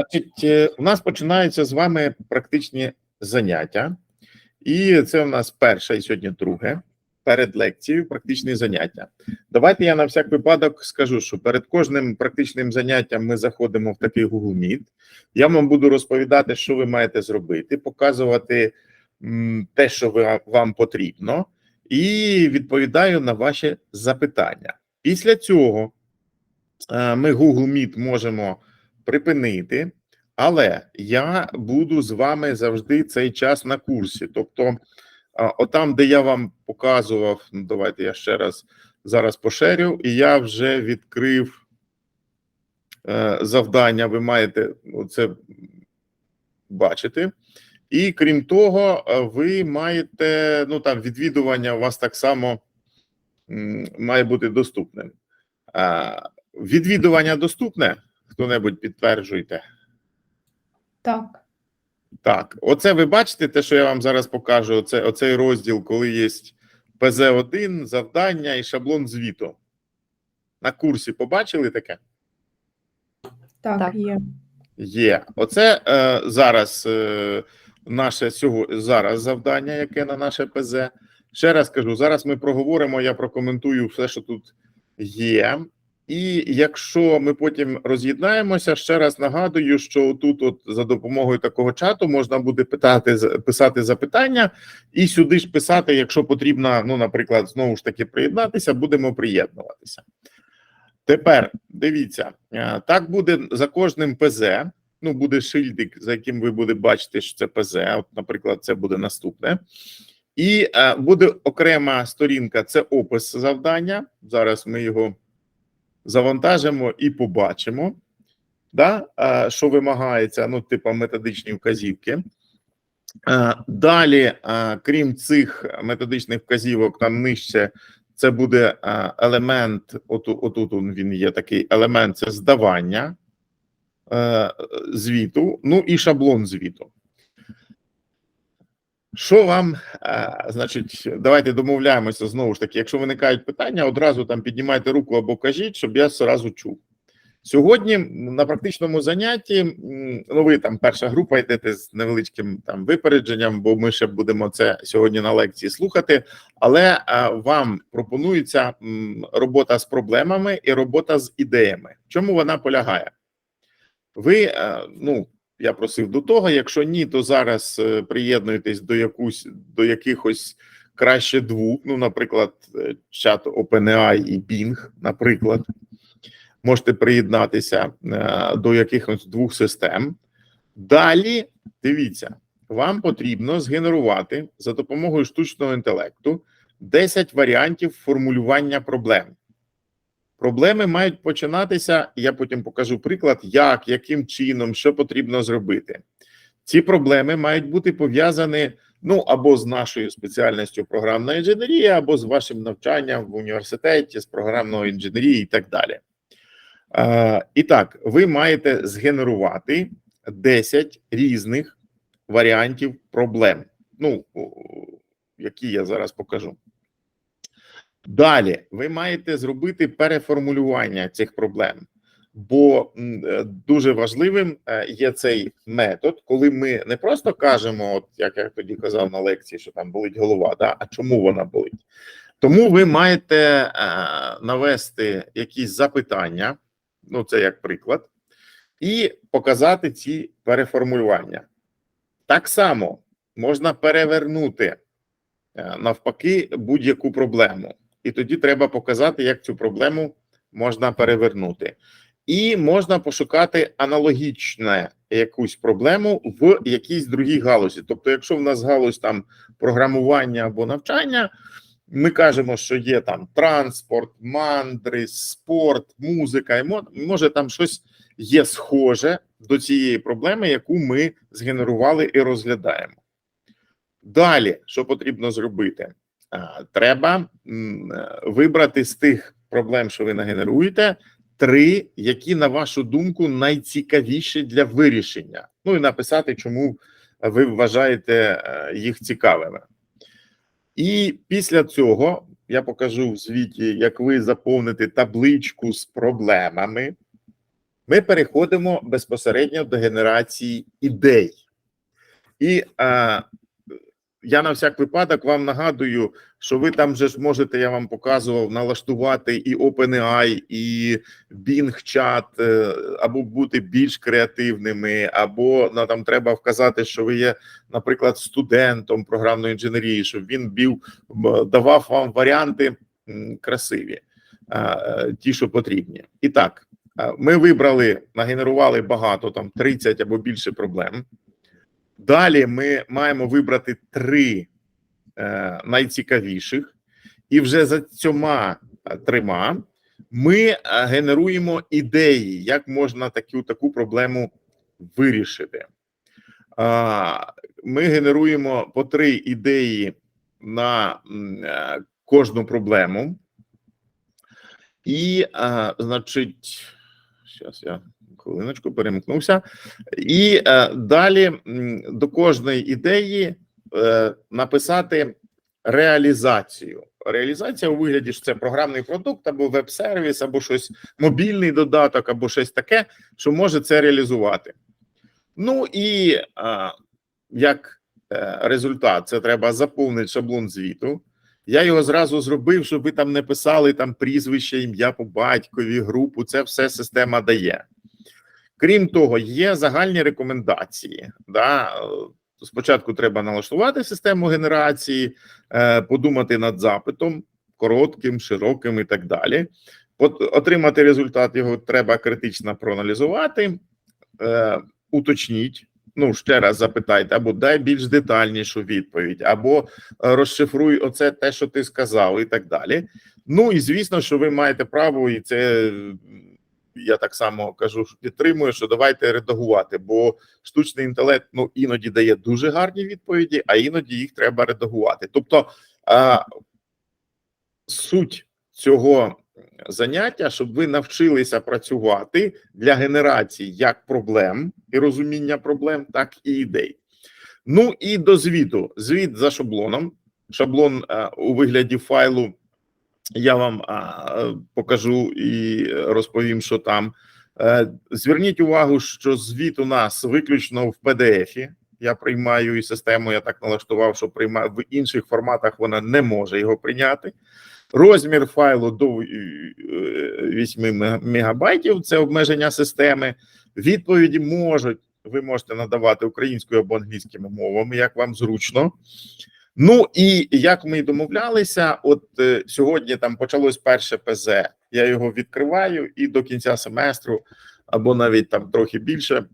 Значить, е, у нас починаються з вами практичні заняття, і це у нас перше і сьогодні друге. Перед лекцією практичні заняття. Давайте я на всяк випадок скажу, що перед кожним практичним заняттям ми заходимо в такий Google Meet. Я вам буду розповідати, що ви маєте зробити, показувати те, що вам потрібно, і відповідаю на ваші запитання. Після цього е, ми Google Meet можемо припинити, але я буду з вами завжди цей час на курсі. Тобто, отам, де я вам показував, ну давайте я ще раз зараз поширю, і я вже відкрив е, завдання. Ви маєте це бачити. І крім того, е, ви маєте ну там відвідування у вас так само має бути доступним. А, відвідування доступне. Хто-небудь підтверджуйте. Так, Так, оце ви бачите, те, що я вам зараз покажу. Оце, оцей розділ, коли є ПЗ-1, завдання і шаблон звіту. На курсі побачили таке? так, Так. є. Є. Оце е, зараз е, наше сього, зараз завдання, яке на наше ПЗ. Ще раз кажу: зараз ми проговоримо, я прокоментую все, що тут є. І якщо ми потім роз'єднаємося, ще раз нагадую, що тут, от за допомогою такого чату, можна буде питати писати запитання, і сюди ж писати, якщо потрібно, ну, наприклад, знову ж таки приєднатися, будемо приєднуватися. Тепер дивіться, е, так буде за кожним ПЗ. Ну, буде шильдик, за яким ви будете бачити, що це ПЗ. От, наприклад, це буде наступне. І е, буде окрема сторінка, це опис завдання. Зараз ми його завантажимо і побачимо, да? що вимагається, ну, типу методичні вказівки. Далі, крім цих методичних вказівок, там нижче це буде елемент. Оту, отут він є такий елемент це здавання е, звіту, ну і шаблон звіту. Що вам, е, значить, давайте домовляємося знову ж таки. Якщо виникають питання, одразу там піднімайте руку або кажіть, щоб я зразу чув. Сьогодні на практичному занятті, ну ви там перша група йдете з невеличким там випередженням, бо ми ще будемо це сьогодні на лекції слухати. Але е, вам пропонується м, робота з проблемами і робота з ідеями. В Чому вона полягає? Ви, е, ну я просив до того. Якщо ні, то зараз е, приєднуйтесь до якусь до якихось краще двох. Ну, наприклад, е, чат OpenAI і Bing, наприклад, можете приєднатися е, до якихось двох систем. Далі дивіться, вам потрібно згенерувати за допомогою штучного інтелекту 10 варіантів формулювання проблем. Проблеми мають починатися. Я потім покажу приклад, як, яким чином, що потрібно зробити. Ці проблеми мають бути пов'язані ну або з нашою спеціальністю програмна інженерія, або з вашим навчанням в університеті з програмної інженерії і так далі. Е, і так, ви маєте згенерувати 10 різних варіантів проблем. Ну, які я зараз покажу. Далі ви маєте зробити переформулювання цих проблем, бо е, дуже важливим е, є цей метод, коли ми не просто кажемо, от як я тоді казав на лекції, що там болить голова, да, а чому вона болить? Тому ви маєте е, навести якісь запитання, ну це як приклад, і показати ці переформулювання. Так само можна перевернути навпаки будь-яку проблему. І тоді треба показати, як цю проблему можна перевернути. І можна пошукати аналогічне якусь проблему в якійсь другій галузі. Тобто, якщо в нас галузь там програмування або навчання, ми кажемо, що є там транспорт, мандри, спорт, музика, і може там щось є схоже до цієї проблеми, яку ми згенерували і розглядаємо. Далі, що потрібно зробити? Треба е, вибрати з тих проблем, що ви нагенеруєте, три, які, на вашу думку, найцікавіші для вирішення. Ну і написати, чому ви вважаєте е, їх цікавими. І після цього я покажу в звіті, як ви заповните табличку з проблемами. ми переходимо безпосередньо до генерації ідей. І е, я на всяк випадок вам нагадую, що ви там же ж можете, я вам показував, налаштувати і OpenAI, і Bing чат, е, або бути більш креативними, або ну, там треба вказати, що ви є, наприклад, студентом програмної інженерії, щоб він бів, давав вам варіанти красиві, е, ті, що потрібні. І так, ми вибрали, нагенерували багато, там 30 або більше проблем. Далі ми маємо вибрати три е, найцікавіших, і вже за цьома е, трьома ми е, генеруємо ідеї, як можна таку таку проблему вирішити. Ми генеруємо по три ідеї на е, кожну проблему. І, значить, зараз я хвилиночку перемкнувся. І е, далі до кожної ідеї е, написати реалізацію. Реалізація у вигляді що це програмний продукт або веб-сервіс, або щось мобільний додаток, або щось таке, що може це реалізувати. Ну і е, як е, результат, це треба заповнити шаблон звіту. Я його зразу зробив, щоб ви там не писали там прізвище, ім'я по батькові, групу. Це все система дає. Крім того, є загальні рекомендації. Да? Спочатку треба налаштувати систему генерації, е, подумати над запитом, коротким, широким і так далі. Отримати результат його треба критично проаналізувати, е, уточніть. Ну, ще раз запитайте, або дай більш детальнішу відповідь, або е, розшифруй оце те, що ти сказав, і так далі. Ну і звісно, що ви маєте право, і це я так само кажу, підтримую, що давайте редагувати, бо штучний інтелект ну іноді дає дуже гарні відповіді, а іноді їх треба редагувати. Тобто а, суть цього заняття, щоб ви навчилися працювати для генерації як проблем і розуміння проблем, так і ідей. Ну і до звіту. Звіт за шаблоном. Шаблон а, у вигляді файлу я вам а, покажу і розповім, що там. Е, Зверніть увагу, що звіт у нас виключно в PDF. Я приймаю і систему. Я так налаштував, що приймаю в інших форматах. Вона не може його прийняти. Розмір файлу до е, 8 мегабайтів. Це обмеження системи. Відповіді можуть. Ви можете надавати українською або англійськими мовами, як вам зручно. Ну і як ми й домовлялися, от е, сьогодні там почалось перше ПЗ. Я його відкриваю, і до кінця семестру, або навіть там трохи більше,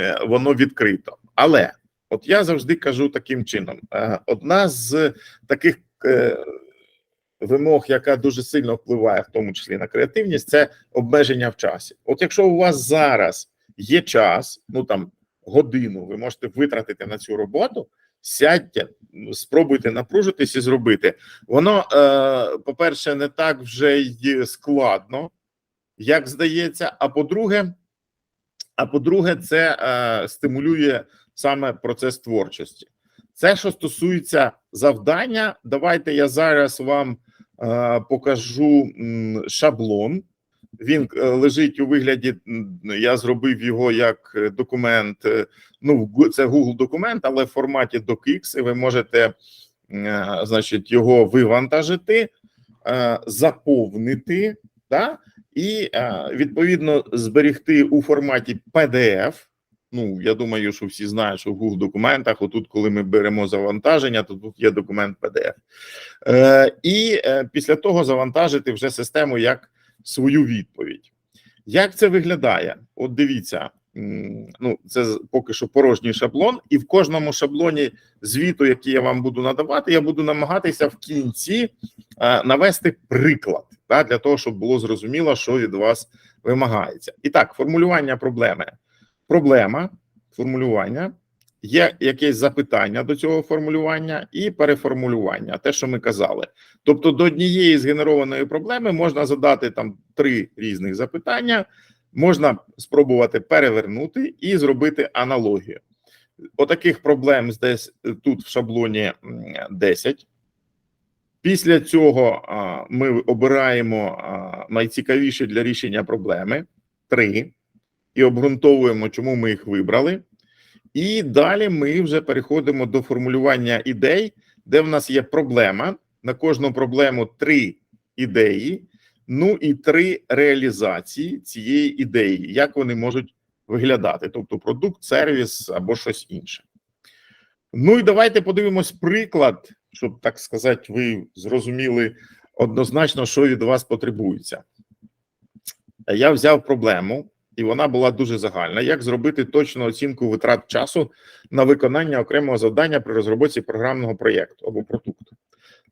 е, воно відкрито. Але от я завжди кажу таким чином: е, одна з таких е, вимог, яка дуже сильно впливає, в тому числі на креативність, це обмеження в часі. От якщо у вас зараз є час, ну там годину, ви можете витратити на цю роботу. Сядьте, спробуйте напружитись і зробити. Воно, е, по-перше, не так вже й складно, як здається. А по-друге, а по-друге, це е, стимулює саме процес творчості. Це, що стосується завдання, давайте я зараз вам е, покажу шаблон. Він е, лежить у вигляді. Я зробив його як е, документ. е, Ну, це Google документ, але в форматі DocX, і ви можете, значить, його вивантажити, заповнити, да? і відповідно зберегти у форматі PDF. Ну, я думаю, що всі знають, що в Google документах, отут, коли ми беремо завантаження, то тут є документ PDF. Е, і е, після того завантажити вже систему як свою відповідь. Як це виглядає? От дивіться, ну це поки що порожній шаблон, і в кожному шаблоні звіту, який я вам буду надавати, я буду намагатися в кінці е, навести приклад да, для того, щоб було зрозуміло, що від вас вимагається. І так, формулювання проблеми. Проблема, формулювання, є якесь запитання до цього формулювання і переформулювання, те, що ми казали. Тобто до однієї згенерованої проблеми можна задати там три різних запитання, можна спробувати перевернути і зробити аналогію. Отаких проблем десь тут в шаблоні 10. Після цього ми обираємо найцікавіші для рішення проблеми 3. і обґрунтовуємо, чому ми їх вибрали. І далі ми вже переходимо до формулювання ідей, де в нас є проблема. На кожну проблему три ідеї, ну і три реалізації цієї ідеї, як вони можуть виглядати, тобто продукт, сервіс або щось інше. Ну і давайте подивимось приклад, щоб так сказати, ви зрозуміли однозначно, що від вас потребується. Я взяв проблему, і вона була дуже загальна: як зробити точну оцінку витрат часу на виконання окремого завдання при розробці програмного проєкту або продукту.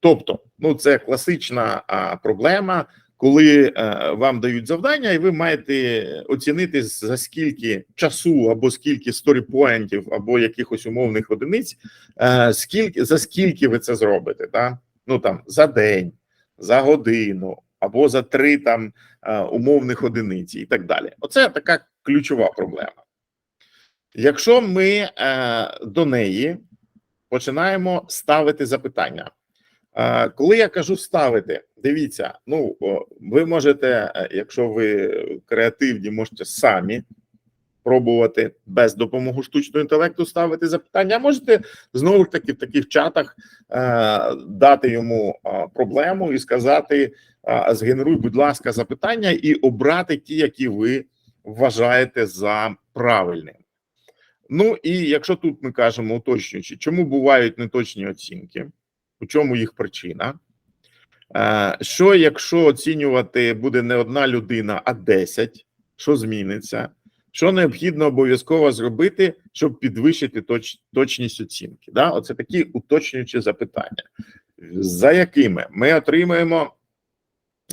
Тобто, ну це класична а, проблема, коли е, вам дають завдання, і ви маєте оцінити за скільки часу або скільки сторіпоінтів, або якихось умовних одиниць, е, скільки за скільки ви це зробите, да? ну там за день, за годину або за три там е, умовних одиниці, і так далі. Оце така ключова проблема. Якщо ми е, до неї починаємо ставити запитання. Е, Коли я кажу ставити, дивіться, ну ви можете, якщо ви креативні, можете самі пробувати без допомоги штучного інтелекту ставити запитання. А можете знову ж таки в таких чатах е, дати йому е, проблему і сказати: е, згенеруй, будь ласка, запитання і обрати ті, які ви вважаєте за правильним. Ну і якщо тут ми кажемо уточнюючи, чому бувають неточні оцінки, у чому їх причина? Е, Що якщо оцінювати буде не одна людина, а 10, що зміниться? Що необхідно обов'язково зробити, щоб підвищити точ, точність оцінки? Да? Оце такі уточнюючі запитання, за якими ми отримаємо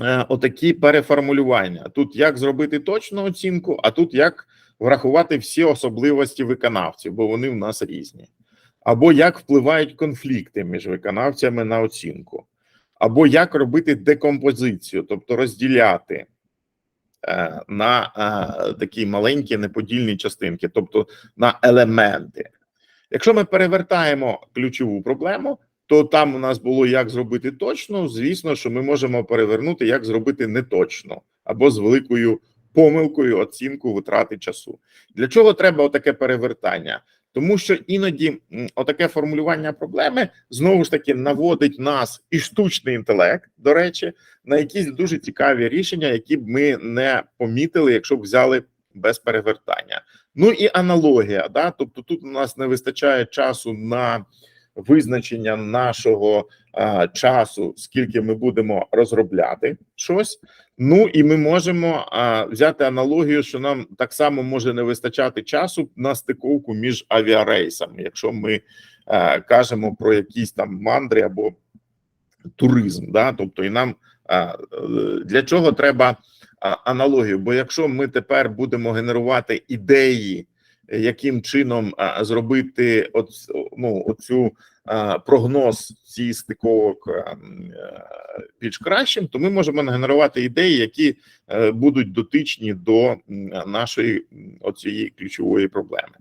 е, отакі переформулювання. Тут як зробити точну оцінку, а тут як врахувати всі особливості виконавців, бо вони в нас різні. Або як впливають конфлікти між виконавцями на оцінку, або як робити декомпозицію, тобто розділяти на е, такі маленькі неподільні частинки, тобто на елементи. Якщо ми перевертаємо ключову проблему, то там у нас було як зробити точно. Звісно, що ми можемо перевернути, як зробити неточно або з великою помилкою оцінку витрати часу. Для чого треба отаке перевертання? Тому що іноді отаке формулювання проблеми знову ж таки наводить нас і штучний інтелект, до речі, на якісь дуже цікаві рішення, які б ми не помітили, якщо б взяли без перевертання. Ну і аналогія, да, тобто тут у нас не вистачає часу на визначення нашого а, часу, скільки ми будемо розробляти щось. Ну і ми можемо а, взяти аналогію, що нам так само може не вистачати часу на стиковку між авіарейсами, якщо ми а, кажемо про якісь там мандри або туризм. Да? Тобто, і нам а, е, для чого треба аналогію? Бо якщо ми тепер будемо генерувати ідеї, яким чином зробити от, ну, оцю прогноз ці стиковок м, е, більш кращим, то ми можемо нагенерувати ідеї, які е, будуть дотичні до нашої оцієї ключової проблеми.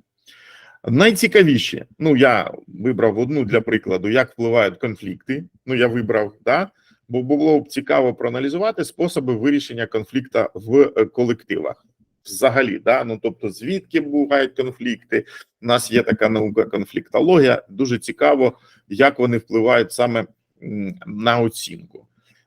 Найцікавіші, ну я вибрав одну для прикладу, як впливають конфлікти. Ну я вибрав, да, бо було б цікаво проаналізувати способи вирішення конфлікта в е, колективах. Взагалі, да, ну тобто, звідки бувають конфлікти? У нас є така наука конфліктологія. Дуже цікаво, як вони впливають саме на оцінку.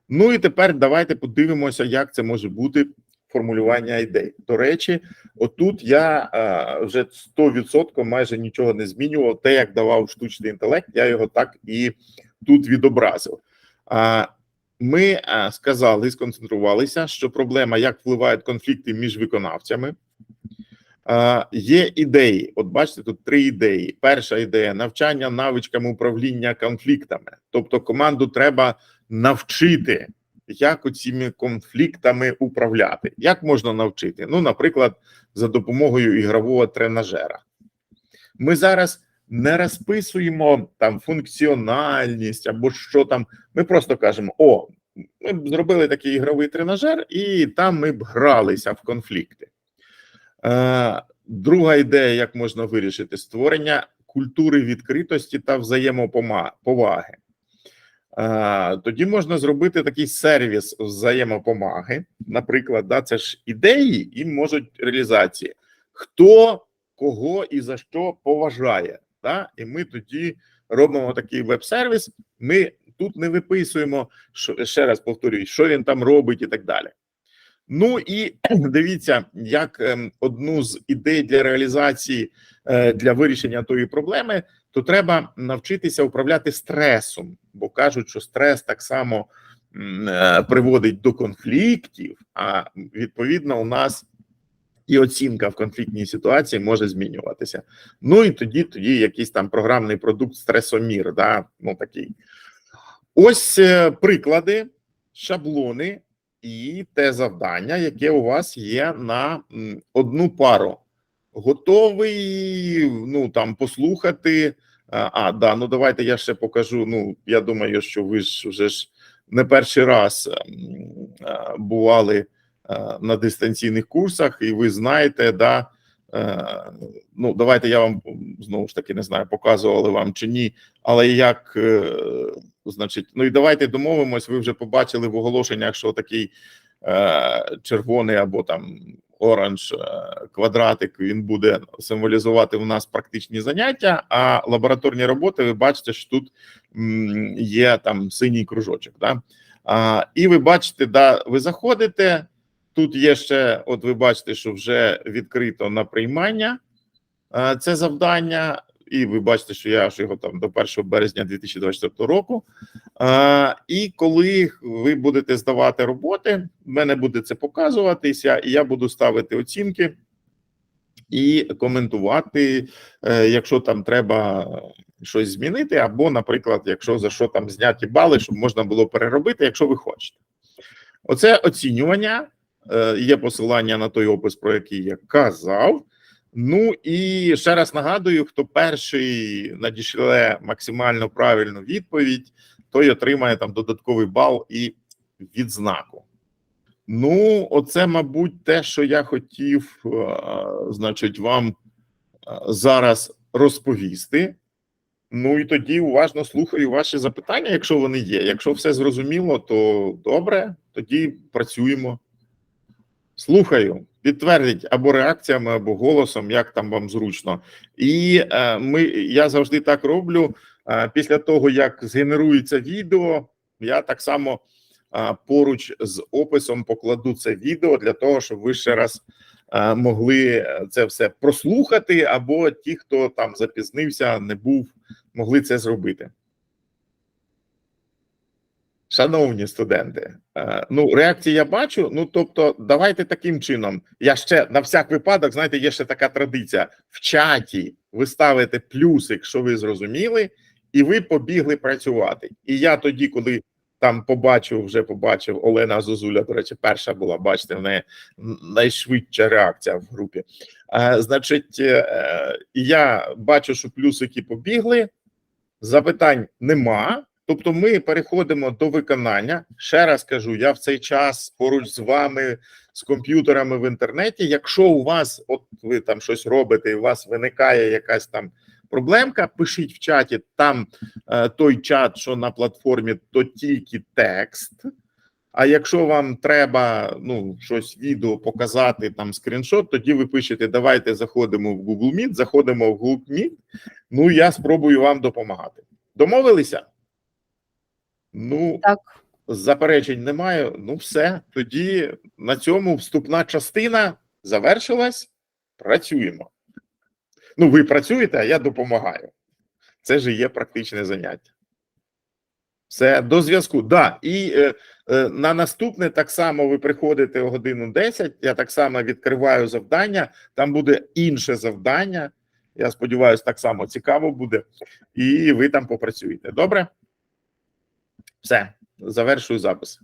Ну і тепер давайте подивимося, як це може бути формулювання ідей. До речі, отут я е, вже 100% майже нічого не змінював. Те, як давав штучний інтелект, я його так і тут відобразив. Ми е, сказали, сконцентрувалися, що проблема, як впливають конфлікти між виконавцями. Е, Є ідеї. От бачите, тут три ідеї. Перша ідея навчання навичкам управління конфліктами. Тобто, команду треба навчити, як цими конфліктами управляти. Як можна навчити? Ну, наприклад, за допомогою ігрового тренажера. Ми зараз не розписуємо там функціональність або що там. Ми просто кажемо: о, ми б зробили такий ігровий тренажер, і там ми б гралися в конфлікти. Е, друга ідея, як можна вирішити, створення культури відкритості та взаємоповаги. Е, тоді можна зробити такий сервіс взаємопомаги. Наприклад, да, це ж ідеї і можуть реалізації. хто кого і за що поважає. Да? І ми тоді робимо такий веб-сервіс. Ми тут не виписуємо, що ще раз повторюю, що він там робить і так далі. Ну і дивіться, як ем, одну з ідей для реалізації е, для вирішення тої проблеми, то треба навчитися управляти стресом, бо кажуть, що стрес так само е, приводить до конфліктів, а відповідно у нас і оцінка в конфліктній ситуації може змінюватися. Ну і тоді, тоді якийсь там програмний продукт стресомір, да, ну такий. Ось е, приклади, шаблони і те завдання, яке у вас є на одну пару. Готовий ну там послухати. А, А, да, ну давайте я ще покажу. Ну, я думаю, що ви ж вже ж не перший раз е, бували е, на дистанційних курсах, і ви знаєте, да. е, Ну, давайте я вам знову ж таки не знаю, показували вам чи ні, але як е, значить, ну і давайте домовимось. Ви вже побачили в оголошеннях, що такий е, червоний або там оранж е, квадратик він буде символізувати у нас практичні заняття. А лабораторні роботи, ви бачите, що тут є там синій кружочок. Да? А, і ви бачите, да, ви заходите. Тут є ще, от ви бачите, що вже відкрито на приймання це завдання, і ви бачите, що я ж його там до 1 березня 2024 року. І коли ви будете здавати роботи, в мене буде це показуватися, і я буду ставити оцінки і коментувати, е, якщо там треба щось змінити, або, наприклад, якщо за що там зняті бали, щоб можна було переробити, якщо ви хочете. Оце оцінювання. Е, Є посилання на той опис, про який я казав. Ну і ще раз нагадую: хто перший надішле максимально правильну відповідь, той отримає там додатковий бал і відзнаку. Ну, оце, мабуть, те, що я хотів, е, значить, вам е, зараз розповісти. Ну і тоді уважно слухаю ваші запитання, якщо вони є. Якщо все зрозуміло, то добре, тоді працюємо. Слухаю, підтвердіть або реакціями, або голосом, як там вам зручно. І е, ми, я завжди так роблю. Е, після того, як згенерується відео, я так само е, поруч з описом покладу це відео для того, щоб ви ще раз е, могли це все прослухати, або ті, хто там запізнився, не був, могли це зробити. Шановні студенти, е, ну реакції я бачу. Ну тобто, давайте таким чином. Я ще на всяк випадок, знаєте, є ще така традиція в чаті. Ви ставите плюсик, що ви зрозуміли, і ви побігли працювати. І я тоді, коли там побачив, вже побачив Олена Зозуля, до речі, перша була. Бачите, в неї найшвидша реакція в групі. Е, Значить, е, я бачу, що плюсики побігли, запитань нема. Тобто, ми переходимо до виконання. Ще раз кажу: я в цей час поруч з вами з комп'ютерами в інтернеті. Якщо у вас, от ви там щось робите, і у вас виникає якась там проблемка, пишіть в чаті. Там е, той чат, що на платформі, то тільки текст. А якщо вам треба ну щось відео показати, там скріншот, тоді ви пишете: давайте заходимо в Google Meet, заходимо в Google Meet. Ну я спробую вам допомагати. Домовилися? Ну, Так. заперечень немає. Ну, все. Тоді на цьому вступна частина завершилась. Працюємо. Ну, ви працюєте, а я допомагаю. Це ж є практичне заняття. Все, до зв'язку. Да, і е, е, на наступне так само ви приходите о годину 10. Я так само відкриваю завдання. Там буде інше завдання. Я сподіваюся, так само цікаво буде. І ви там попрацюєте. Добре? Все, завершую запис.